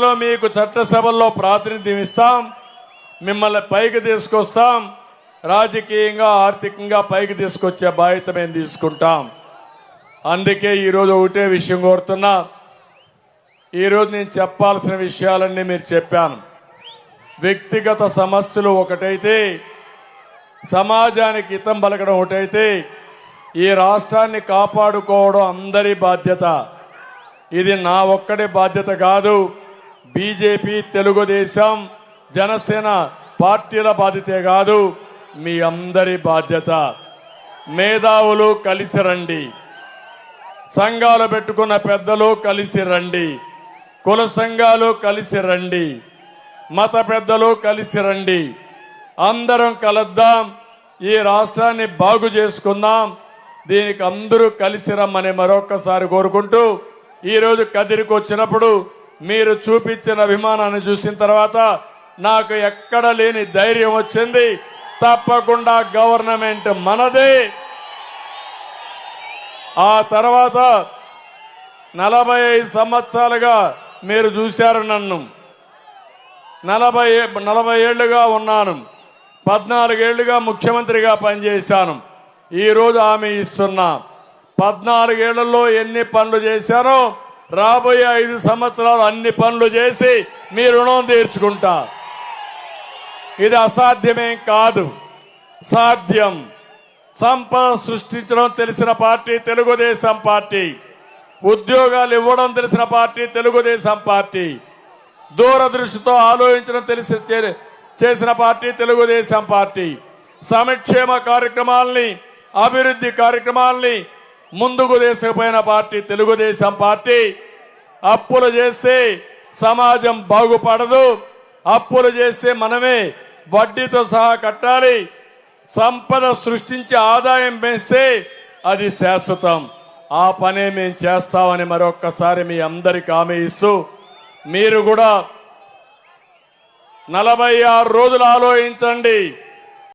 లో మీకు చట్టసభల్లో ప్రాతినిధ్యం ఇస్తాం. మిమ్మల్ని పైకి తీసుకొస్తాం. రాజకీయంగా ఆర్థికంగా పైకి తీసుకొచ్చే బాధ్యత మేము తీసుకుంటాం. అందుకే ఈరోజు ఒకటే విషయం కోరుతున్నా. ఈరోజు నేను చెప్పాల్సిన విషయాలన్నీ మీరు చెప్పాను. వ్యక్తిగత సమస్యలు ఒకటైతే సమాజానికి హితం పలకడం ఒకటైతే ఈ రాష్ట్రాన్ని కాపాడుకోవడం అందరి బాధ్యత. ఇది నా ఒక్కడి బాధ్యత కాదు. బీజేపీ తెలుగుదేశం జనసేన పార్టీల బాధ్యతే కాదు మీ అందరి బాధ్యత. మేధావులు కలిసి రండి. సంఘాలు పెట్టుకున్న పెద్దలు కలిసి రండి. కుల సంఘాలు కలిసి రండి. మత పెద్దలు కలిసి రండి. అందరం కలుద్దాం. ఈ రాష్ట్రాన్ని బాగు చేసుకుందాం. దీనికి అందరూ కలిసి రమ్మని మరొక్కసారి కోరుకుంటూ ఈరోజు కదిరికి వచ్చినప్పుడు మీరు చూపించిన అభిమానాన్ని చూసిన తర్వాత నాకు ఎక్కడ లేని ధైర్యం వచ్చింది. తప్పకుండా గవర్నమెంట్ మనదే. ఆ తర్వాత నలభై ఐదు సంవత్సరాలుగా మీరు చూశారు నన్ను. నలభై నలభై ఏళ్ళుగా ఉన్నాను. పద్నాలుగేళ్ళుగా ముఖ్యమంత్రిగా పనిచేశాను. ఈరోజు ఆమె హామీ ఇస్తున్నా. పద్నాలుగేళ్ళలో ఎన్ని పనులు చేశానో రాబోయే ఐదు సంవత్సరాలు అన్ని పనులు చేసి మీ రుణం తీర్చుకుంటా. ఇది అసాధ్యమేం కాదు. సాధ్యం. సంపద సృష్టించడం తెలిసిన పార్టీ తెలుగుదేశం పార్టీ. ఉద్యోగాలు ఇవ్వడం తెలిసిన పార్టీ తెలుగుదేశం పార్టీ. దూరదృష్టితో ఆలోచించడం తెలిసి చే- చేసిన పార్టీ తెలుగుదేశం పార్టీ. సంక్షేమ కార్యక్రమాల్ని అభివృద్ధి కార్యక్రమాల్ని ముందుకు తీసుకుపోయిన పార్టీ తెలుగుదేశం పార్టీ. అప్పులు చేస్తే సమాజం బాగుపడదు. అప్పులు చేస్తే మనమే వడ్డీతో సహా కట్టాలి. సంపద సృష్టించి ఆదాయం పెంచితే అది శాశ్వతం. ఆ పనే మేము చేస్తామని మరొక్కసారి మీ అందరికి హామీ ఇస్తూ మీరు కూడా నలభై ఆరు రోజులు ఆలోచించండి.